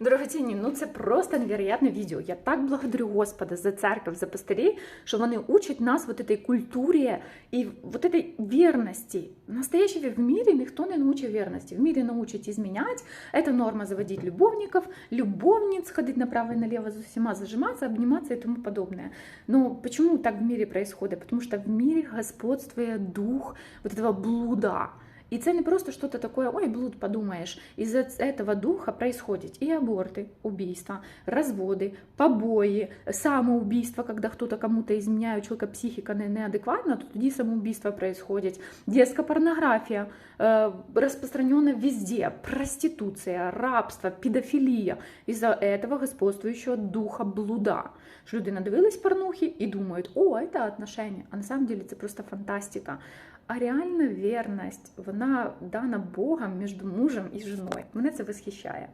Дорогоцінні, ну це просто невероятне відео. Я так благодарю Господа за церковь, за пастирей, що вони учать нас вот этой культурі і вот этой вірності. Настоящий в мірі ніхто не научив вірності. В мірі научать изменять. Это норма заводить любовников, любовниц, ходить направо и налево за всема, зажиматься, обниматься и тому подобное. Но почему так в мире происходит? Потому что в мире господствует дух вот этого блуда. И це не просто что-то такое, ой, блуд, подумаешь. Из-за этого духа происходит и аборты, убийства, разводы, побои, самоубийство, когда кто-то кому-то изменяет, у человека психика не- неадекватна, то тоді самоубийство происходит. Детская порнография, э, распространенная везде, проституция, рабство, педофилия. Из-за этого господствующего духа блуда. Що люди надивились порнухи і думають, о, це отношения. А на самом деле це просто фантастика. А реальна вірність, вона дана Богом між мужем і жіною. Мене це восхищає.